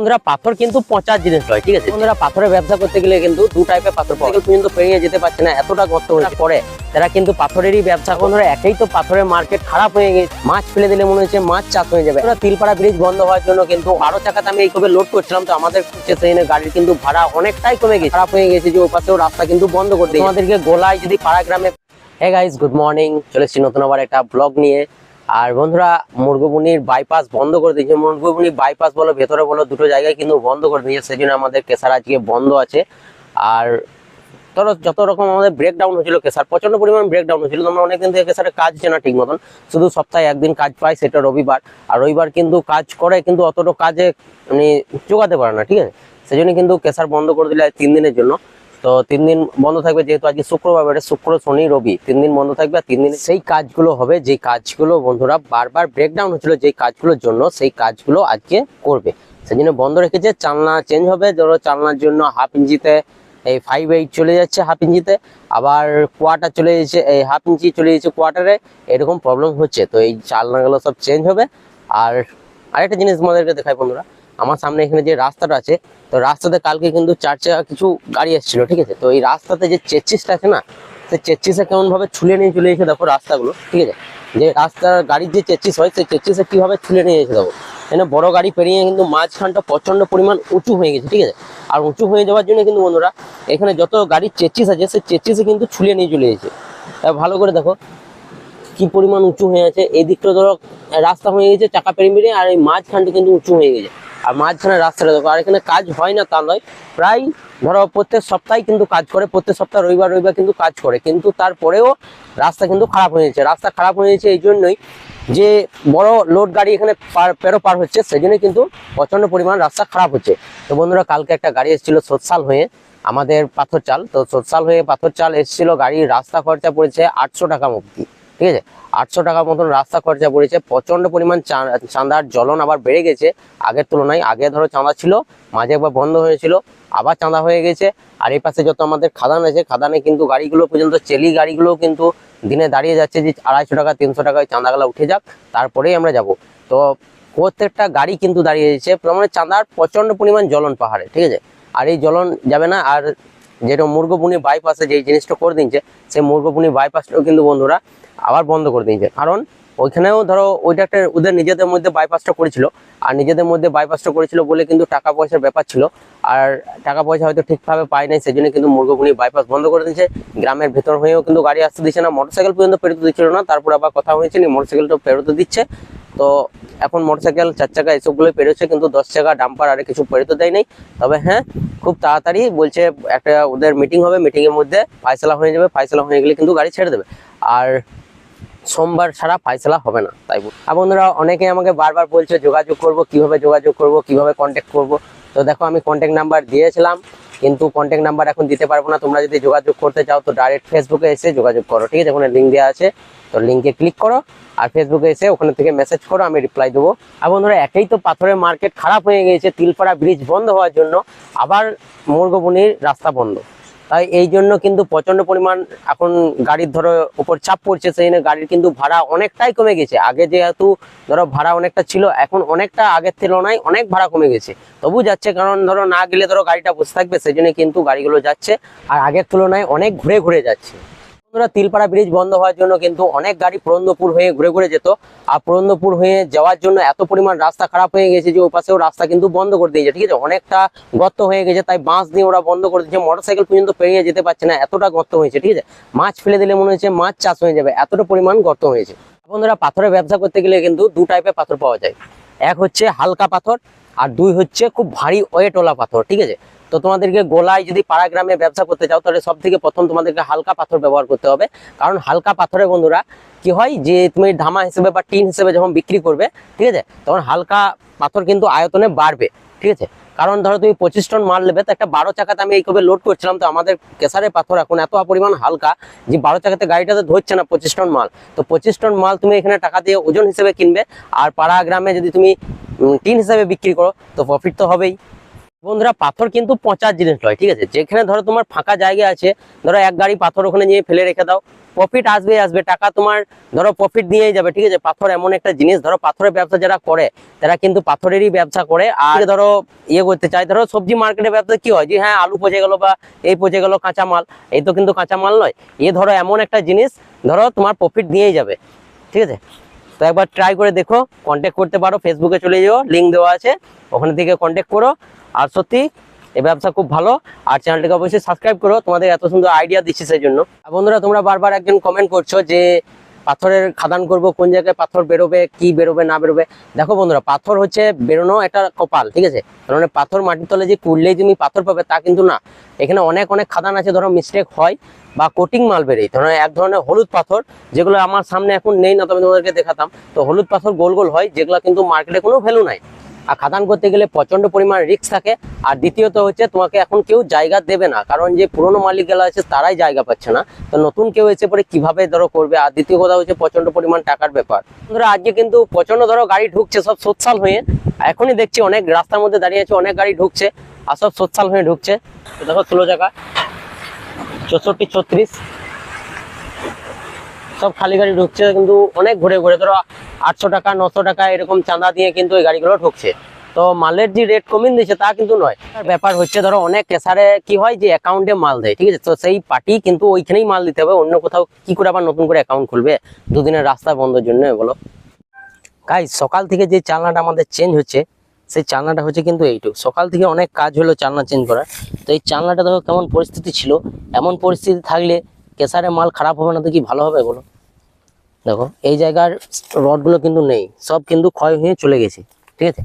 বন্ধুরা পাথর কিন্তু পচার জিনিস নয়, ঠিক আছে? বন্ধুরা পাথরের ব্যবসা করতে গেলে কিন্তু দু টাইপের পাথর। পর্যন্ত পেরিয়ে যেতে পারছে না, এতটা গর্ত হয়ে পরে তারা কিন্তু পাথরেরই ব্যবসা বন্ধুরা একেই তো পাথরের মার্কেট খারাপ হয়ে গেছে। মাছ ফেলে দিলে মনে হচ্ছে মাছ চাষ হয়ে যাবে। তিলপাড়া ব্রিজ বন্ধ হওয়ার জন্য কিন্তু আরও চাকাতে আমি এই কবে লোড করছিলাম, তো আমাদের ট্রেনের গাড়ির কিন্তু ভাড়া অনেকটাই কমে গেছে। খারাপ হয়ে গেছে যে ওই পাশেও রাস্তা কিন্তু বন্ধ করে দিই আমাদেরকে গোলায় যদি পাড়া গ্রামে হে গাইস গুড মর্নিং চলে এসেছি নতুন আবার একটা ব্লগ নিয়ে। আর বন্ধুরা মুরগুবুনির বাইপাস বন্ধ করে দিয়েছে। মুরগুবুনি বাইপাস বলো, ভেতরে বলো, দুটো জায়গায় কিন্তু বন্ধ করে দিয়েছে। সেই জন্য আমাদের কেসার আজকে বন্ধ আছে। আর ধরো, যত রকম আমাদের ব্রেকডাউন হয়েছিল কেসার প্রচণ্ড পরিমাণ ব্রেকডাউন হয়েছিল। তোমরা অনেকদিন থেকে কেসারে কাজ হচ্ছে না ঠিক মতন। শুধু সপ্তাহে একদিন কাজ পাই সেটা রবিবার। আর রবিবার কিন্তু কাজ করে, কিন্তু অতটা কাজে মানে জোগাতে পারে না, ঠিক আছে? সেই জন্য কিন্তু কেসার বন্ধ করে দিলে তিন দিনের জন্য। তো তিন দিন বন্ধ থাকবে যেহেতু আজকে শুক্রবার এটা শুক্র, শনি, রবি। তিন দিন বন্ধ থাকবে আর তিন দিন সেই কাজগুলো হবে যে কাজগুলো বন্ধুরা বারবার ব্রেকডাউন হচ্ছিল যে কাজগুলোর জন্য সেই কাজগুলো আজকে করবে। সেই জন্য বন্ধ রেখেছে, চালনা চেঞ্জ হবে। ধরো চালনার জন্য হাফ ইঞ্চিতে এই ফাইভ এইট চলে যাচ্ছে হাফ ইঞ্চিতে। আবার কোয়ার্টার চলে যাচ্ছে এই হাফ ইঞ্চি চলে যাচ্ছে কোয়ার্টারে এরকম প্রবলেম হচ্ছে। তো এই চালনাগুলো সব চেঞ্জ হবে। আর আরেকটা জিনিস তোমাদেরকে দেখায় বন্ধুরা। আমার সামনে এখানে যে রাস্তাটা আছে, তো রাস্তাতে কালকে কিন্তু চার চাকা কিছু গাড়ি এসেছিল, ঠিক আছে? তো এই রাস্তাতে যে চেচিসটা আছে না সেই চেচিসে কেমনভাবে ছুলে নিয়ে চলে এসে দেখো রাস্তাগুলো, ঠিক আছে? যে রাস্তার গাড়ির যে চেচিস হয় সেই চেচিসে কীভাবে ছুলে নিয়ে এসে দেখো। এখানে বড় গাড়ি পেরিয়ে কিন্তু মাঝখানটা প্রচণ্ড পরিমাণ উঁচু হয়ে গেছে, ঠিক আছে? আর উঁচু হয়ে যাওয়ার জন্য কিন্তু বন্ধুরা, এখানে যত গাড়ির চেচিস আছে সেই চেচিসে কিন্তু ছুলে নিয়ে চলে এসেছে। ভালো করে দেখো, কি পরিমাণ উঁচু হয়ে আছে। এই দিকটা ধরো, রাস্তা হয়ে গেছে চাকা পেরিয়ে পেরিয়ে, আর এই মাঝখানটা কিন্তু উঁচু হয়ে গেছে। আর মাঝখানে রাস্তাটা দেখো, আর এখানে কাজ হয় না তা নয়। প্রায় ধরো প্রত্যেক সপ্তাহে কিন্তু কাজ করে, প্রত্যেক সপ্তাহে রবিবার রবিবার কিন্তু কাজ করে, কিন্তু তারপরেও রাস্তা কিন্তু খারাপ হয়ে যাচ্ছে। রাস্তা খারাপ হয়ে যাচ্ছে এই জন্যই যে বড় লোড গাড়ি এখানে পার, পেরো পার হচ্ছে সেই জন্য কিন্তু প্রচণ্ড পরিমাণ রাস্তা খারাপ হচ্ছে। তো বন্ধুরা, কালকে একটা গাড়ি এসেছিল সোৎসাল হয়ে, আমাদের পাথর চাল তো সোৎসাল হয়ে পাথর চাল এসেছিল, গাড়ির রাস্তা খরচা পড়েছে আটশো টাকা মুক্তি ঠিক আছে? আটশো টাকার মতন রাস্তা খরচা পড়েছে। প্রচণ্ড পরিমাণ চাঁদার জ্বলন আবার বেড়ে গেছে আগের তুলনায়। আগে ধরো চাঁদা ছিল, মাঝে একবার বন্ধ হয়েছিল, আবার চাঁদা হয়ে গেছে। আর এই পাশে যত আমাদের খাদান আছে, খাদানে কিন্তু গাড়িগুলো পর্যন্ত, চেলি গাড়িগুলো কিন্তু দিনে দাঁড়িয়ে যাচ্ছে যে আড়াইশো টাকা, তিনশো টাকায় চাঁদাগুলো উঠে যাক, তারপরেই আমরা যাব। তো প্রত্যেকটা গাড়ি কিন্তু দাঁড়িয়ে যাচ্ছে মানে চাঁদার প্রচণ্ড পরিমাণ জ্বলন পাহাড়ে, ঠিক আছে? আর এই জ্বলন যাবে না, আর যেটা মুরগপুনি বাইপাসে যে জিনিসটা করে দিচ্ছে সেই মুরগপুনি বাইপাসটাও কিন্তু বন্ধুরা আবার বন্ধ করে দিয়েছে। কারণ ওইখানেও ধরো ওইটা একটা ওদের নিজেদের মধ্যে বাইপাসটা করেছিল। আর নিজেদের মধ্যে বাইপাসটা করেছিল বলে কিন্তু টাকা পয়সার ব্যাপার ছিল। আর টাকা পয়সা হয়তো ঠিকভাবে পায় নাই সেই জন্য কিন্তু মুরগপুনি বাইপাস বন্ধ করে দিয়েছে। গ্রামের ভেতর হয়েও কিন্তু গাড়ি আসতে দিচ্ছে না মোটরসাইকেল পর্যন্ত পেরোতে দিচ্ছিল না। তারপর আবার কথা হয়েছে মোটরসাইকেলটা পেরোতে দিচ্ছে। তো এখন মোটরসাইকেল চার চাকা এসবগুলোই পেরোচ্ছে, কিন্তু দশ চাকা ডাম্পার আর কিছু পেরোতে দেয় নাই। তবে হ্যাঁ খুব তাড়াতাড়ি বলছে একটা ওদের মিটিং হবে। মিটিংয়ের মধ্যে ফাইসলা হয়ে যাবে। ফাইসলা হয়ে গেলে কিন্তু গাড়ি ছেড়ে দেবে। আর সোমবার ছাড়া ফাইসলা হবে না, তাই আর বন্ধুরা, অনেকে আমাকে বারবার বলছে, যোগাযোগ করব, কীভাবে যোগাযোগ করব, কীভাবে কন্ট্যাক্ট করব? তো দেখো, আমি কন্ট্যাক্ট নাম্বার দিয়েছিলাম, কিন্তু কন্ট্যাক্ট নাম্বার এখন দিতে পারব না। তোমরা যদি যোগাযোগ করতে চাও, তো ডাইরেক্ট ফেসবুকে এসে যোগাযোগ করো, ঠিক আছে? ওখানে লিঙ্ক দেওয়া আছে। তো লিঙ্কে ক্লিক করো, আর ফেসবুকে এসে ওখানে থেকে মেসেজ করো, আমি রিপ্লাই দেবো। আর বন্ধুরা, একেই তো পাথরের মার্কেট খারাপ হয়ে গিয়েছে, তিলপাড়া ব্রিজ বন্ধ হওয়ার জন্য, আবার মুরগবনির রাস্তা বন্ধ। তাই এই জন্য কিন্তু প্রচণ্ড পরিমাণ এখন গাড়ির ধরো উপর চাপ পড়ছে, সেই জন্য গাড়ির কিন্তু ভাড়া অনেকটাই কমে গেছে। আগে যেহেতু ধরো ভাড়া অনেকটা ছিল, এখন অনেকটা আগের তুলনায় অনেক ভাড়া কমে গেছে। তবু যাচ্ছে, কারণ ধরো না গেলে ধরো গাড়িটা বসে থাকবে, সেই জন্য কিন্তু গাড়িগুলো যাচ্ছে, আর আগের তুলনায় অনেক ঘুরে ঘুরে যাচ্ছে। বন্ধুরা, তিলপাড়া ব্রিজ বন্ধ হওয়ার জন্য কিন্তু অনেক গাড়ি পুরন্দপুর হয়ে ঘুরে ঘুরে যেত। আর পুরন্দপুর হয়ে যাওয়ার জন্য এত পরিমাণ রাস্তা খারাপ হয়ে গেছে যে ওই পাশেও রাস্তা কিন্তু বন্ধ করে দিয়েছে, ঠিক আছে? অনেকটা গর্ত হয়ে গেছে, তাই বাঁশ দিয়ে ওরা বন্ধ করে দিয়েছে। মোটরসাইকেল পর্যন্ত পেরিয়ে যেতে পারছে না, এতটা গর্ত হয়েছে, ঠিক আছে? মাছ ফেলে দিলে মনে হচ্ছে মাছ চাষ হয়ে যাবে, এতটা পরিমাণ গর্ত হয়েছে। বন্ধুরা, পাথরের ব্যবসা করতে গেলে কিন্তু দু টাইপের পাথর পাওয়া যায়। এক হচ্ছে হালকা পাথর, আর দুই হচ্ছে খুব ভারী ওয়েটওয়ালা পাথর, ঠিক আছে? তো তোমাদেরকে গোলায় যদি পাড়া গ্রামে ব্যবসা করতে চাও তাহলে সব থেকে প্রথম তোমাদেরকে হালকা পাথর ব্যবহার করতে হবে। কারণ হালকা পাথরে বন্ধুরা কি হয়? যে তুমি ধামা হিসেবে বা টিন হিসেবে যখন বিক্রি করবে, ঠিক আছে? তখন হালকা পাথর কিন্তু আয়তনে বাড়বে, ঠিক আছে? কারণ ধরো তুমি পঁচিশ টন মাল নেবে, তো একটা বারো চাকাতে আমি এই কবে লোড করছিলাম, তো আমাদের কেসারের পাথর এখন এত পরিমাণ হালকা যে বারো চাকাতে গাড়িটাতে ধরছে না পঁচিশ টন মাল। তো পঁচিশ টন মাল তুমি এখানে টাকা দিয়ে ওজন হিসেবে কিনবে, আর পাড়া গ্রামে যদি তুমি টিন হিসেবে বিক্রি করো, তো প্রফিট তো হবেই। বন্ধুরা, পাথর কিন্তু পচার জিনিস নয়, ঠিক আছে? যেখানে ধরো তোমার ফাঁকা জায়গা আছে, ধরো এক গাড়ি পাথর ওখানে নিয়ে ফেলে রেখে দাও প্রফিট আসবে আসবে, টাকা তোমার ধরো প্রফিট নিয়েই যাবে, ঠিক আছে? পাথর এমন একটা জিনিস, ধরো পাথরের ব্যবসা যারা করে, তারা কিন্তু পাথরেরই ব্যবসা করে, আর ধরো ইয়ে করতে চায়, ধরো সবজি মার্কেটের ব্যবসা কি হয়? যে হ্যাঁ আলু পচে গেলো বা এই পচে গেলো কাঁচা মাল, এই তো কিন্তু কাঁচা মাল নয়। এ ধরো এমন একটা জিনিস, ধরো তোমার প্রফিট নিয়েই যাবে, ঠিক আছে? তো একবার ট্রাই করে দেখো কন্ট্যাক্ট করতে পারো ফেসবুকে চলে যাও লিঙ্ক দেওয়া আছে, ওখানে থেকে কন্ট্যাক্ট করো আর সত্যি, এই ব্যবসা খুব ভালো। আর চ্যানেলটাকে অবশ্যই সাবস্ক্রাইব করো। তোমাদের এত সুন্দর আইডিয়া দিচ্ছি সেই জন্য। আর বন্ধুরা, তোমরা বারবার একজন কমেন্ট করছ যে, পাথরের খাদান করব, কোন জায়গায় পাথর বেরোবে, কি বেরোবে, না বেরোবে। দেখো বন্ধুরা, পাথর হচ্ছে বেরোনো একটা কপাল, ঠিক আছে? কারণ পাথর মাটির তলে যে কুড়লেই তুমি পাথর পাবে, তা কিন্তু না। এখানে অনেক অনেক খাদান আছে, ধরো মিস্টেক হয় বা কোটিং মাল বেরোয়। ধরো এক ধরনের হলুদ পাথর, যেগুলো আমার সামনে এখন নেই না তবে তোমাদেরকে দেখাতাম। তো হলুদ পাথর গোল গোল হয়, যেগুলো কিন্তু মার্কেটে কোনো ভ্যালু নাই। আর খাদান করতে গেলে প্রচণ্ড পরিমাণ রিস্ক থাকে। আর দ্বিতীয়ত হচ্ছে, তোমাকে এখন কেউ জায়গা দেবে না, কারণ যে পুরনো মালিক গেলা আছে, তারাই জায়গা পাচ্ছে না। তো নতুন কেউ এসে পরে কীভাবে ধরো করবে? আর দ্বিতীয় কথা হচ্ছে প্রচণ্ড পরিমাণ টাকার ব্যাপার। ধরো আজকে কিন্তু প্রচণ্ড ধরো গাড়ি ঢুকছে, সব সোচ্চাল হয়ে। এখনই দেখছি অনেক রাস্তার মধ্যে দাঁড়িয়ে আছে, অনেক গাড়ি ঢুকছে, আর সব সোচ্চাল হয়ে ঢুকছে। দেখো, ষোলো জায়গা, চৌষট্টি, ছত্রিশ, সব খালি গাড়ি ঢুকছে, কিন্তু অনেক ঘুরে ঘুরে। ধরো আটশো টাকা নশো টাকা এরকম চাঁদা দিয়ে কিন্তু এই গাড়িগুলো ঢুকছে। তো মালের যে রেট কমিয়ে দিচ্ছে তা কিন্তু নয়। ব্যাপার হচ্ছে ধরো অনেক কেসারে কি হয় যে অ্যাকাউন্টে মাল দেয় ঠিক আছে? তো সেই পার্টি কিন্তু ওইখানেই মাল দিতে হবে অন্য কোথাও কি করে আবার নতুন করে অ্যাকাউন্ট খুলবে? দুদিনের রাস্তা বন্ধের জন্য বলো। গাই সকাল থেকে যে চালনাটা আমাদের চেঞ্জ হচ্ছে সেই চালনাটা হচ্ছে কিন্তু এইটুকু। সকাল থেকে অনেক কাজ হলো চালনা চেঞ্জ করার। তো এই চালনাটা দেখো কেমন পরিস্থিতি ছিল। এমন পরিস্থিতি থাকলে কেসারে মাল খারাপ হবে না তো কি ভালো হবে বলো? দেখো, এই জায়গার রডগুলো কিন্তু নেই, সব কিন্তু ক্ষয় হয়ে চলে গেছে, ঠিক আছে?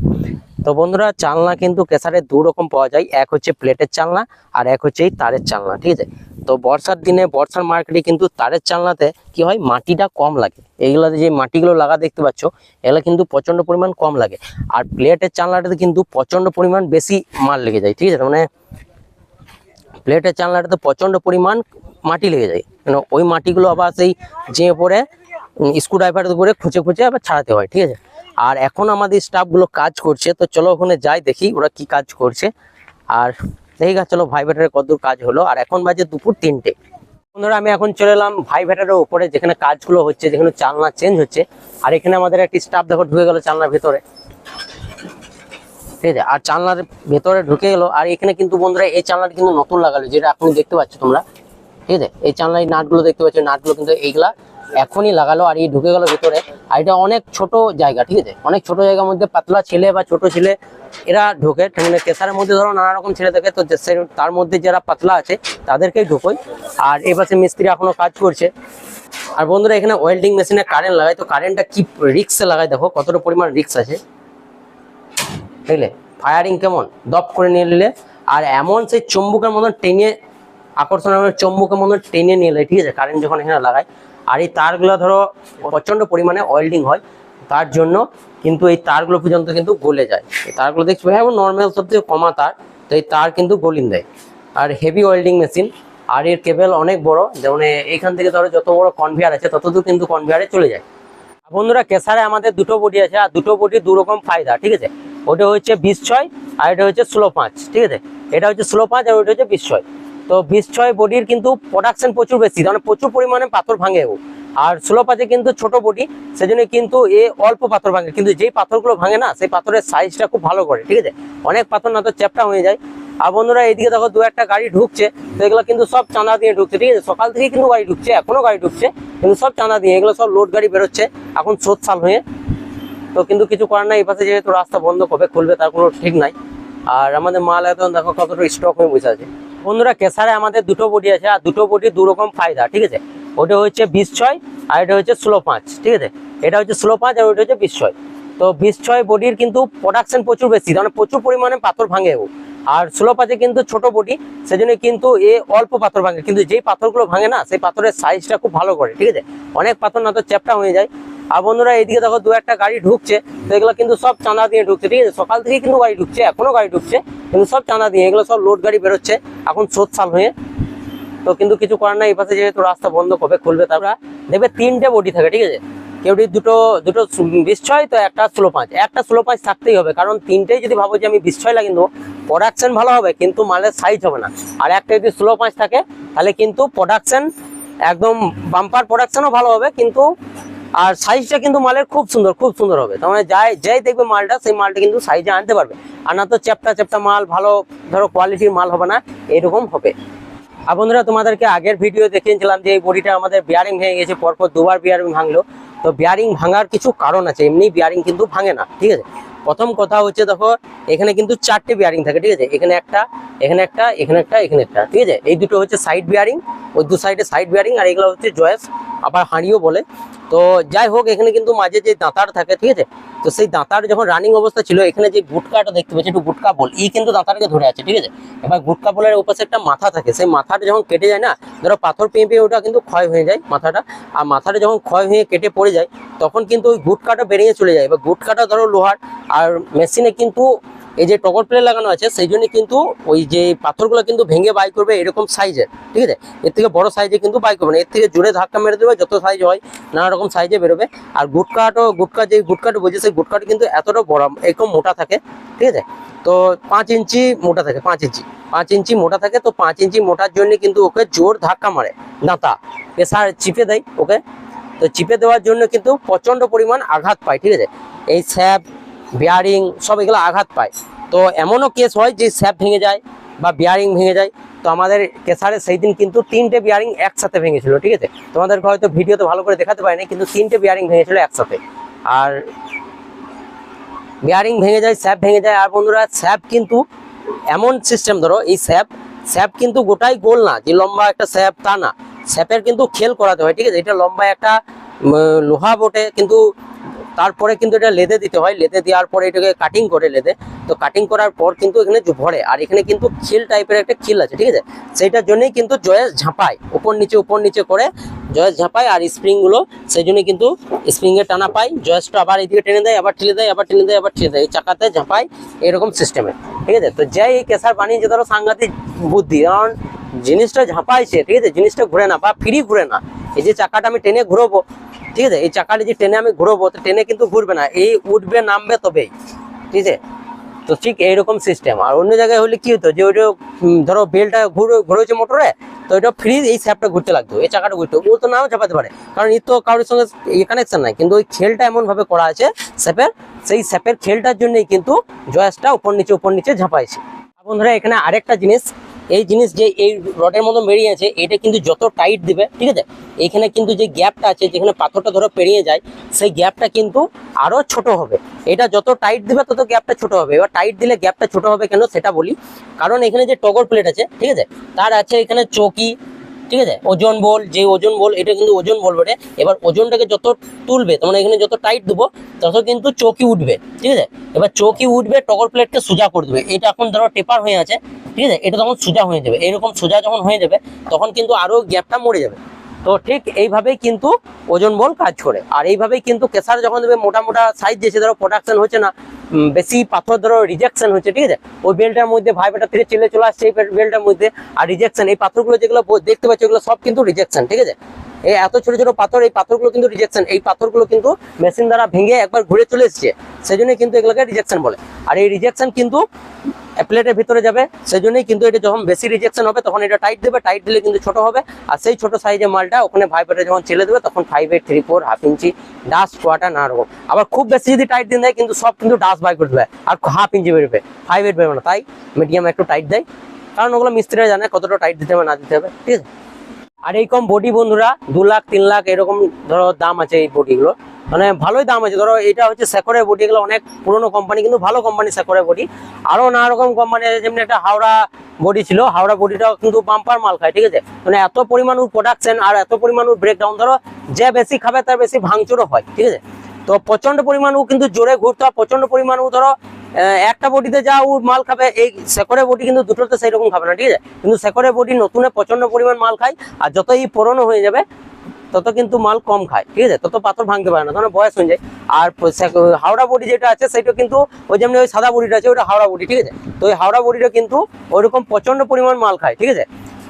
তো বন্ধুরা, চালনা কিন্তু কেসারে দু রকম পাওয়া যায়, এক হচ্ছে প্লেটের চালনা আর এক হচ্ছে এই তারের চালনা, ঠিক আছে? তো বর্ষার দিনে, বর্ষার মার্কেটে কিন্তু তারের চালনাতে কি হয়? মাটিটা কম লাগে এইগুলোতে যে মাটিগুলো লাগা দেখতে পাচ্ছ, এগুলো কিন্তু প্রচণ্ড পরিমাণ কম লাগে, আর প্লেটের চালনাটাতে কিন্তু প্রচণ্ড পরিমাণ বেশি মাল লেগে যায়, ঠিক আছে? মানে প্লেটের চালনাটাতে প্রচণ্ড পরিমাণ মাটি লেগে যায় মানে ওই মাটিগুলো আবার সেই যে পরে স্ক্রু ড্রাইভার করে খুঁজে খুঁজে আবার ছাড়াতে হয়, ঠিক আছে? আর এখন আমাদের স্টাফগুলো কাজ করছে, তো চলো ওখানে যাই দেখি ওরা কি কাজ করছে। আর দেখি চলো ভাই ব্যাটারের কতদূর কাজ হলো। আর এখন বাজে দুপুর তিনটে। বন্ধুরা, আমি এখন চলে এলাম ভাই ব্যাটারের উপরে, যেখানে কাজগুলো হচ্ছে, যেখানে চালনা চেঞ্জ হচ্ছে। আর এখানে আমাদের একটি স্টাফ দেখো ঢুকে গেল চালনার ভেতরে। ঠিক আছে? আর চালনার ভেতরে ঢুকে গেলো। আর এখানে কিন্তু বন্ধুরা, এই চালনাটা কিন্তু নতুন লাগালো, যেটা এখন দেখতে পাচ্ছ তোমরা। ঠিক আছে? এই চালনার নাটগুলো দেখতে পাচ্ছ, নাটগুলো কিন্তু এইগুলা। এখনই লাগালো আর এই ঢুকে গেল ভিতরে। আর এটা অনেক ছোট জায়গা, ঠিক আছে? অনেক ছোট জায়গার মধ্যে পাতলা ছেলে বা ছোট ছেলে এরা ঢোকে। মানে কেসারের মধ্যে ধরো নানা রকম ছেলে থাকে, তো তার মধ্যে যারা পাতলা আছে, তাদেরকেই ঢোকোই। আর এই পাশে মিস্ত্রি এখনও কাজ করছে। আর বন্ধুরা, এখানে ওয়েল্ডিং মেশিনে কারেন্ট লাগায় তো কারেন্টটা কি রিক্সে লাগায় দেখো, কতটা পরিমাণ রিক্স আছে। বুঝলে ফায়ারিং কেমন? দপ করে নিয়ে নিলে। আর এমন সেই চম্বুকের মতন টেনে আকর্ষণের চম্বুকের মতন টেনে নিয়ে ঠিক আছে? কারেন্ট যখন এখানে লাগায় আর এই তারগুলো ধরো প্রচণ্ড পরিমাণে ওয়েল্ডিং হয়, তার জন্য কিন্তু এই তারগুলো পর্যন্ত কিন্তু গলে যায়। এই তারগুলো দেখছি হ্যাঁ নর্মাল সব থেকে কমা তার, তো এই তার কিন্তু গলিন দেয়। আর হেভি ওয়েল্ডিং মেশিন আর এর কেবল অনেক বড়, যেমন এখান থেকে ধরো যত বড় কনভিয়ার আছে, ততদূর কিন্তু কনভিয়ারে চলে যায়। বন্ধুরা, কেসারে আমাদের দুটো বডি আছে, আর দুটো বডি দু রকম ফায়দা, ঠিক আছে? ওটা হচ্ছে বিশ ছয়, আর এটা হচ্ছে স্লো পাঁচ, ঠিক আছে? এটা হচ্ছে স্লো পাঁচ, আর ওটা হচ্ছে বিশ ছয়। তো বিশ ছয় বডির কিন্তু প্রোডাকশন প্রচুর বেশি মানে প্রচুর পরিমাণে পাথর ভাঙে ও। আর ষোলো পাঁচে কিন্তু ছোট বডি সেজন্য কিন্তু এ অল্প পাথর ভাঙে। কিন্তু যেই পাথরগুলো ভাঙে না, সেই পাথরের সাইজটা খুব ভালো করে, ঠিক আছে? অনেক পাথর না তো চ্যাপটা হয়ে যায়। আর বন্ধুরা এইদিকে দেখো দু একটা গাড়ি ঢুকছে, তো এগুলো কিন্তু সব চাঁদা দিয়ে ঢুকছে, ঠিক আছে? সকাল থেকে কিন্তু গাড়ি ঢুকছে, এখনও গাড়ি ঢুকছে, কিন্তু সব চাঁদা দিয়ে, এগুলো সব লোড গাড়ি বেরোচ্ছে, এখন সোদ সাল হয়ে। তো কিন্তু কিছু করার নাই এই পাশে যেহেতু রাস্তা বন্ধ কবে খুলবে তার কোনো ঠিক নাই। আর আমাদের মাল একদম দেখো কতটা স্টক হয়ে বসে আছে। বন্ধুরা কেসারে আমাদের দুটো বডি আছে, আর দুটো বডি দু রকম ফায়দা, ঠিক আছে? ওটা হচ্ছে বিশ ছয়, আর এটা হচ্ছে ষোলো পাঁচ, ঠিক আছে? এটা হচ্ছে ষোলো পাঁচ আর ওটা হচ্ছে বিশ ছয়। তো বিশ ছয় বডির কিন্তু প্রোডাকশন প্রচুর বেশি মানে প্রচুর পরিমাণে পাথর ভাঙে ও। আর ষোলো পাঁচে কিন্তু ছোট বডি, সেজন্য কিন্তু এ অল্প পাথর ভাঙে। কিন্তু যেই পাথরগুলো ভাঙে না, সেই পাথরের সাইজটা খুব ভালো করে, ঠিক আছে? অনেক পাথর না তো চ্যাপটা হয়ে যায়। আর বন্ধুরা এইদিকে দেখো দু একটা গাড়ি ঢুকছে, তো এগুলো কিন্তু সব চাঁদা দিয়ে ঢুকছে, ঠিক আছে? সকাল থেকে কিন্তু গাড়ি ঢুকছে, এখনও গাড়ি ঢুকছে, কিন্তু সব চাঁদা দিয়ে, এগুলো সব লোড গাড়ি বেরোচ্ছে, এখন সোদ সাল হয়ে। তো কিন্তু কিছু করার নাই, এই পাশে যেহেতু রাস্তা বন্ধ, কবে খুলবে তারপর দেখবে তিনটে বডি থাকে, ঠিক আছে? কেউটি দুটো দুটো সু- বিশ ছয় তো একটা স্লো পাঁচ একটা স্লো পাঁচ থাকতেই হবে, কারণ তিনটেই যদি ভাবো যে আমি বিশ ছয় লাগিয়ে দেবো প্রোডাকশন ভালো হবে, কিন্তু মালের সাইজ হবে না। আর একটা যদি স্লো পাঁচ থাকে, তাহলে কিন্তু প্রোডাকশন একদম বাম্পার প্রোডাকশনও ভালো হবে, কিন্তু আর সাইজটা কিন্তু মালের খুব সুন্দর খুব সুন্দর হবে। তার মানে যাই যাই দেখবে মালটা, সেই মালটা কিন্তু সাইজে আনতে পারবে। আর না তো চ্যাপটা চ্যাপটা মাল, ভালো, ধরো কোয়ালিটির মাল হবে না, এরকম হবে। আর বন্ধুরা, তোমাদেরকে আগের ভিডিও দেখিয়েছিলাম যে এই বডিটা আমাদের বিয়ারিং ভেঙে গেছে, পরপর দুবার বিয়ারিং ভাঙলো। তো বিয়ারিং ভাঙার কিছু কারণ আছে, এমনি বিয়ারিং কিন্তু ভাঙে না, ঠিক আছে? প্রথম কথা হচ্ছে, দেখো, এখানে কিন্তু চারটে বিয়ারিং থাকে, ঠিক আছে? এখানে একটা এখানে একটা এখানে একটা এখানে একটা, ঠিক আছে? এই দুটো হচ্ছে সাইড বিয়ারিং ওই দু সাইডে সাইড বিয়ারিং আর এগুলো হচ্ছে জয়েস আবার হাঁড়িও বলে। তো যাই হোক, এখানে কিন্তু মাঝে যে দাঁতার থাকে, ঠিক আছে? তো সেই দাঁতার যখন রানিং অবস্থা ছিল, এখানে যে গুটকাটা দেখতে পাচ্ছি, একটু গুটকা বল, ই কিন্তু দাঁতারকে ধরে আছে, ঠিক আছে? এবার গুটকা বলের উপরে একটা মাথা থাকে, সেই মাথাটা যখন কেটে যায় না, ধরো পাথর পেঁয়ে পেঁয়ে ওটা কিন্তু ক্ষয় হয়ে যায় মাথাটা, আর মাথাটা যখন ক্ষয় হয়ে কেটে পড়ে যায়, তখন কিন্তু ওই গুটকাটা বেরিয়ে চলে যায়। এবার গুটকাটা ধরো লোহার, আর মেশিনে কিন্তু এই যে টগর প্লেট লাগানো আছে, সেই জন্য কিন্তু ওই যে পাথরগুলো কিন্তু ভেঙে বাই করবে এরকম সাইজের ঠিক আছে? এর থেকে বড় সাইজে কিন্তু বাই করবে না, এর থেকে জোরে ধাক্কা মেরে দেবে, যত সাইজ হয় নানা রকম সাইজে বেরোবে। আর গুটকাটাও গুটকা যে গুটকাটা বলছে, সেই গুটকাটা কিন্তু এতটা বড়, এরকম মোটা থাকে, ঠিক আছে? তো পাঁচ ইঞ্চি মোটা থাকে, পাঁচ ইঞ্চি পাঁচ ইঞ্চি মোটা থাকে, তো পাঁচ ইঞ্চি মোটার জন্য কিন্তু ওকে জোর ধাক্কা মারে, দাঁতা, প্রেসার চিপে দেয় ওকে। তো চিপে দেওয়ার জন্য কিন্তু প্রচণ্ড পরিমাণ আঘাত পায়, ঠিক আছে? এই স্যাপ বিয়ারিং সব এগুলো আঘাত পায়। তো এমনও কেস হয় যে স্যাপ ভেঙে যায় বা বিয়ারিং ভেঙে যায়। তো আমাদের কেসারে সেই দিন কিন্তু তিনটে বিয়ারিং একসাথে ভেঙেছিল, ঠিক আছে? তোমাদেরকে হয়তো ভিডিওতে ভালো করে দেখাতে পারিনি, কিন্তু তিনটে বিয়ারিং ভেঙেছিল একসাথে। আর বিয়ারিং ভেঙে যায়, স্যাপ ভেঙে যায়। আর বন্ধুরা, স্যাপ কিন্তু এমন সিস্টেম ধরো এই স্যাপ স্যাপ কিন্তু গোটাই গোল না, যে লম্বা একটা স্যাপ তা না। স্যাপের কিন্তু খেল করাতে হয়, ঠিক আছে? এটা লম্বা একটা লোহা বটে, কিন্তু তারপরে কিন্তু এটা লেদে দিতে হয়। লেদে দেওয়ার পরে এটাকে কাটিং করে লেদে। তো কাটিং করার পর কিন্তু এখানে ভরে, আর এখানে কিন্তু খিল টাইপের একটা খিল আছে, ঠিক আছে? সেইটার জন্যই কিন্তু জয়েস ঝাঁপায়, উপর নিচে উপর নিচে করে জয়েস ঝাঁপায়, আর স্প্রিংগুলো সেই জন্য কিন্তু স্প্রিংয়ে টানা পায়। জয়েসটা আবার এদিকে টেনে দেয়, আবার ঠেলে দেয়, আবার টেনে দেয়, আবার ঠেলে দেয়। এই চাকাতে ঝাঁপায় এরকম সিস্টেমে ঠিক আছে? তো যাই এই কেসার বানিয়েছে ধরো সাংঘাতিক বুদ্ধি, কারণ জিনিসটা ঝাঁপাইছে ঠিক আছে? জিনিসটা ঘুরে না বা ফ্রি ঘুরে না। এই যে চাকাটা আমি টেনে ঘুরবো, ঠিক আছে? এই চাকাটা যে টেনে আমি ঘুরবো, তো টেনে কিন্তু ঘুরবে না। এই উঠবে, নামবে তবেই ঠিক আছে? তো ঠিক এইরকম সিস্টেম আর অন্য জায়গায় হলে কি হতো? যে ওইটা ধরো বেলটা ঘুরে, ঘুরেছে মোটরে, তো ওইটা ফ্রি এই স্যাপটা ঘুরতে লাগতো, এই চাকাটা ঘুরতো। ও তো নাও চাপাতে পারে, কারণ এর তো কারোর সঙ্গে কানেকশন নাই। কিন্তু ওই খেলটা এমনভাবে করা আছে স্যাপের সেই স্যাপের খেলটার জন্যই কিন্তু জয়াসটা উপর নিচে উপর নিচে ঝাঁপাইছে। বন্ধুরা, এখানে আরেকটা জিনিস এই জিনিস যে এই রডের মতো বেরিয়ে আছে, এটা কিন্তু যত টাইট দিবে, ঠিক আছে? এখানে কিন্তু যে গ্যাপটা আছে, যেখানে পাথরটা ধরো পেরিয়ে যায়, সেই গ্যাপটা কিন্তু আরও ছোট হবে। এটা যত টাইট দিবে, তত গ্যাপটা ছোট হবে। এবার টাইট দিলে গ্যাপটা ছোট হবে কেন? সেটা বলি। কারণ এখানে যে টগর প্লেট আছে, ঠিক আছে? তার আছে এখানে চকি ঠিক আছে? ওজন বল, যে ওজন বল, এটা কিন্তু ওজন বল বটে। এবার ওজনটাকে যত তুলবে, তোমরা এখানে যত টাইট দেবো, তত কিন্তু চৌকি উঠবে, ঠিক আছে? এবার চৌকি উঠবে টগর প্লেটকে সোজা করে দেবে। এটা এখন ধরো টেপার হয়ে আছে, ঠিক আছে? এটা তখন সোজা হয়ে যাবে। এরকম সোজা যখন হয়ে যাবে, তখন কিন্তু আরও গ্যাপটা মরে যাবে। তো ঠিক এইভাবেই কিন্তু ওজন বল কাজ করে। আর এইভাবেই কিন্তু কেসার যখন দেবে মোটা মোটা সাইজ দিয়েছে, ধরো প্রোডাকশন হচ্ছে না বেশি পাথর ধরো রিজেকশন হচ্ছে, ঠিক আছে? ওই বেলটার মধ্যে ভাইবেটার থেকে চেলে চলে আসছে এই বেলটার মধ্যে, আর রিজেকশন এই পাথরগুলো যেগুলো দেখতে পাচ্ছ এগুলো সব কিন্তু রিজেকশন ঠিক আছে? এই এত ছোট ছোট পাথর, এই পাথরগুলো কিন্তু রিজেকশন এই পাথরগুলো কিন্তু মেশিন দ্বারা ভেঙে একবার ঘুরে চলে এসছে সেই জন্য কিন্তু এগুলোকে রিজেকশন বলে। আর এই রিজেকশন কিন্তু প্লেটের ভিতরে যাবে সেই জন্যই কিন্তু এটা যখন বেশি রিজেকশন হবে, তখন এটা টাইট দেবে টাইট দিলে কিন্তু ছোট হবে। আর সেই ছোট সাইজের মালটা ওখানে ভাইব্রেটে যখন ছেলে দেবে, তখন five eight three four half inch ডাস কোয়াটা না রকম আবার খুব বেশি যদি টাইট দিন দেয়, কিন্তু সব কিন্তু ডাস বাই করে দেবে, আর হাফ ইঞ্চি বেরোবে ফাইভ এইট বেরোবে না, তাই মিডিয়াম একটু টাইট দেয়। কারণ ওগুলো মিস্ত্রিরা জানে কতটা টাইট দিতে হবে, না দিতে হবে, ঠিক আছে? আর এই বডি বন্ধুরা, দু লাখ, তিন লাখ এরকম ধরো দাম আছে এই বডিগুলো মানে ভালোই দাম আছে। ধরো এটা হচ্ছে সেকরের বডি এগুলো অনেক পুরনো কোম্পানি কিন্তু ভালো কোম্পানি সেকরের বডি আরও নানা রকম কোম্পানি আছে, যেমনি একটা হাওড়া বডি ছিল, হাওড়া বডিটাও কিন্তু বাম্পার মাল খায়, ঠিক আছে? মানে এত পরিমাণ প্রোডাকশন আর এত পরিমাণ ব্রেকডাউন ধরো যে বেশি খাবে তার বেশি ভাঙচুরও হয়, ঠিক আছে? তো প্রচণ্ড পরিমাণ ও কিন্তু জোরে ঘুরতে হয় প্রচণ্ড পরিমাণ ও ধরো একটা বডিতে যা ও মাল খাবে, এই সেকরের বডি কিন্তু দুটোতে সেই রকম খাবে না, ঠিক আছে? কিন্তু সেকরের বডি নতুনে প্রচণ্ড পরিমাণ মাল খায়, আর যতই পুরনো হয়ে যাবে তত কিন্তু মাল কম খায়, ঠিক আছে? তত পাথর ভাঙতে পারে না, তখন বয়স হয়ে যায়। আর হাওড়া বডি যেটা আছে, সেটা কিন্তু ওই যেমনি ওই সাদা বডিটা আছে ওটা হাওড়া বডি, ঠিক আছে? তো ওই হাওড়া বডিটা কিন্তু ওইরকম প্রচণ্ড পরিমাণ মাল খায়, ঠিক আছে?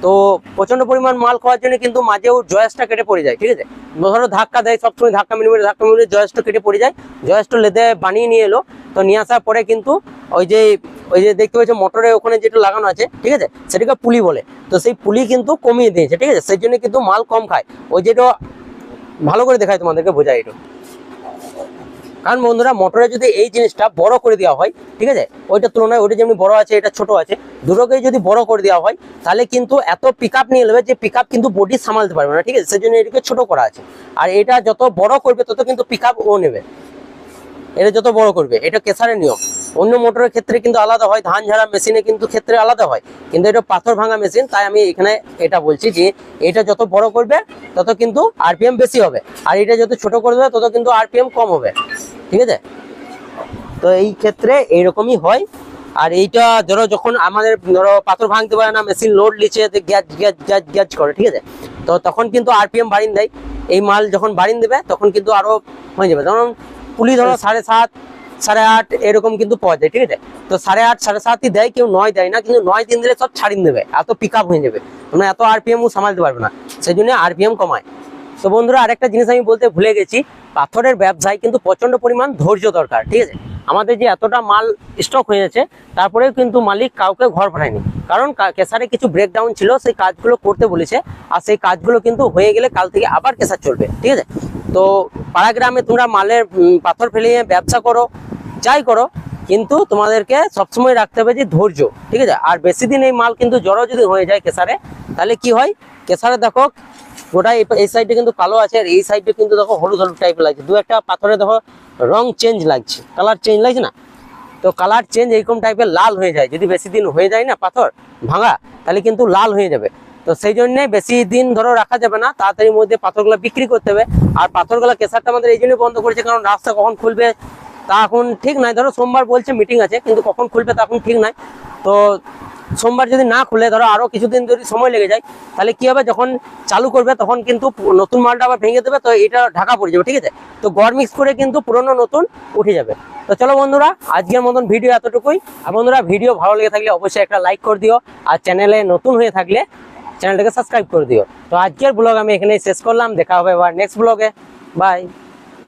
তো প্রচণ্ড পরিমাণ মাল খাওয়ার জন্য কিন্তু মাঝেও জয়েসটা কেটে পড়ে যায়, ঠিক আছে? ধরো ধাক্কা দেয় সবসময় ধাক্কা মিলে মিলে ধাক্কা মিলে জয়েসটা কেটে পড়ে যায়। জয়েসটা লেদে বানিয়ে নিয়ে এলো, তো নিয়ে আসার পরে কিন্তু ওই যে ওই যে দেখতে পাচ্ছ মোটরে ওখানে যেটা লাগানো আছে, ঠিক আছে? সেটাকে পুলি বলে। তো সেই পুলি কিন্তু কমিয়ে দিয়েছে, ঠিক আছে? সেই জন্য কিন্তু মাল কম খায়। ওই যেটা ভালো করে দেখায় তোমাদেরকে, বোঝায় একটু। কারণ বন্ধুরা, মোটরে যদি এই জিনিসটা বড় করে দেওয়া হয়, ঠিক আছে? ওইটার তুলনায় ওইটা যেমনি বড় আছে, এটা ছোট আছে, দুটোকেই যদি বড় করে দেওয়া হয়, তাহলে কিন্তু এত পিক নিয়ে নেবে যে পিক কিন্তু বডি সামালতে পারবে না, ঠিক আছে? সেই জন্য এটাকে ছোট করা আছে। আর এটা যত বড় করবে, তত কিন্তু পিক ও নেবে। এটা যত বড় করবে, এটা কেসারের নিয়ম। অন্য মোটরের ক্ষেত্রে কিন্তু আলাদা হয়, ধান ঝাড়া মেশিনে কিন্তু ক্ষেত্রে আলাদা হয়। কিন্তু এটা পাথর ভাঙা মেশিন, তাই আমি এখানে এটা বলছি যে, এটা যত বড় করবে, তত কিন্তু আরপিএম বেশি হবে। আর এটা যত ছোট করবে, তত কিন্তু আরপিএম কম হবে। ঠিক আছে? তো এই ক্ষেত্রে এইরকমই হয়। আর এইটা ধরো যখন আমাদের, ধরো পাথর ভাঙতে পারে না, মেশিন লোড নিচে গ্যাস গ্যাস গ্যাস গ্যাস করে, ঠিক আছে? তো তখন কিন্তু আরপিএম বাড়িয়ে দেয়। এই মাল যখন বাড়িয়ে দেবে, তখন কিন্তু আরও হয়ে যাবে। যেমন পুলি ধরো সাড়ে সাত সাড়ে আট এরকম কিন্তু পাওয়া যায়, ঠিক আছে? তো সাড়ে আট, সাড়ে সাতই দেয়, কেউ নয় দেয় না, কিন্তু নয় দিন দিলে সব ছাড়িয়ে দেবে, এত পিক হয়ে যাবে। তোমরা এত আরপিএম সামালতে পারবে না সেই জন্য আরপিএম কমায়। তো বন্ধুরা, আরেকটা জিনিস আমি বলতে ভুলে গেছি, পাথরের ব্যবসায় কিন্তু প্রচণ্ড পরিমাণ ধৈর্য দরকার, ঠিক আছে? আমাদের যে এতটা মাল স্টক হয়ে যাচ্ছে, তারপরেও কিন্তু মালিক কাউকে ঘর পাঠায়নি কারণ কেসারে কিছু ব্রেকডাউন ছিল, সেই কাজগুলো করতে বলেছে, আর সেই কাজগুলো কিন্তু হয়ে গেলে কাল থেকে আবার কেসার চলবে, ঠিক আছে? তো পাড়া গ্রামে তোমরা মালের পাথর ফেলিয়ে ব্যবসা করো, যাই করো, কিন্তু তোমাদেরকে সবসময় রাখতে হবে যে ধৈর্য, ঠিক আছে? আর বেশি দিন এই মাল কিন্তু জড়ো যদি হয়ে যায় কেসারে তাহলে কি হয়? কেসারে দেখো, গোটা এই- সাইডে কিন্তু কালো আছে, আর এই সাইডে কিন্তু দেখো হলুদ হলুদ টাইপের লাগছে। দু একটা পাথরে দেখো রং চেঞ্জ লাগছে কালার চেঞ্জ লাগছে না? তো কালার চেঞ্জ এইরকম টাইপের লাল হয়ে যায়। যদি বেশি দিন হয়ে যায় না পাথর ভাঙা, তাহলে কিন্তু লাল হয়ে যাবে। তো সেই জন্য বেশি দিন ধরো রাখা যাবে না, তাড়াতাড়ির মধ্যে পাথরগুলো বিক্রি করতে হবে। আর পাথরগুলো কেসারটা আমাদের এই জন্য বন্ধ করেছে, কারণ রাস্তা কখন খুলবে তা এখন ঠিক নাই। ধরো সোমবার বলছে মিটিং আছে, কিন্তু কখন খুলবে তা এখন ঠিক নাই। তো সোমবার যদি না খুলে, ধরো আরও কিছুদিন যদি সময় লেগে যায়, তাহলে কি হবে? যখন চালু করবে, তখন কিন্তু নতুন মালটা আবার ভেঙে দেবে, তো এটা ঢাকা পড়ে যাবে, ঠিক আছে? তো গড় মিক্স করে কিন্তু পুরনো নতুন উঠে যাবে। তো চলো বন্ধুরা, আজকের মতন ভিডিও এতটুকুই। আর বন্ধুরা ভিডিও ভালো লেগে থাকলে অবশ্যই একটা লাইক করে দিও। আর চ্যানেলে নতুন হয়ে থাকলে চ্যানেলটাকে সাবস্ক্রাইব করে দিও তো আজকের ব্লগ আমি এখানেই শেষ করলাম দেখা হবে এবার নেক্সট ব্লগে বাই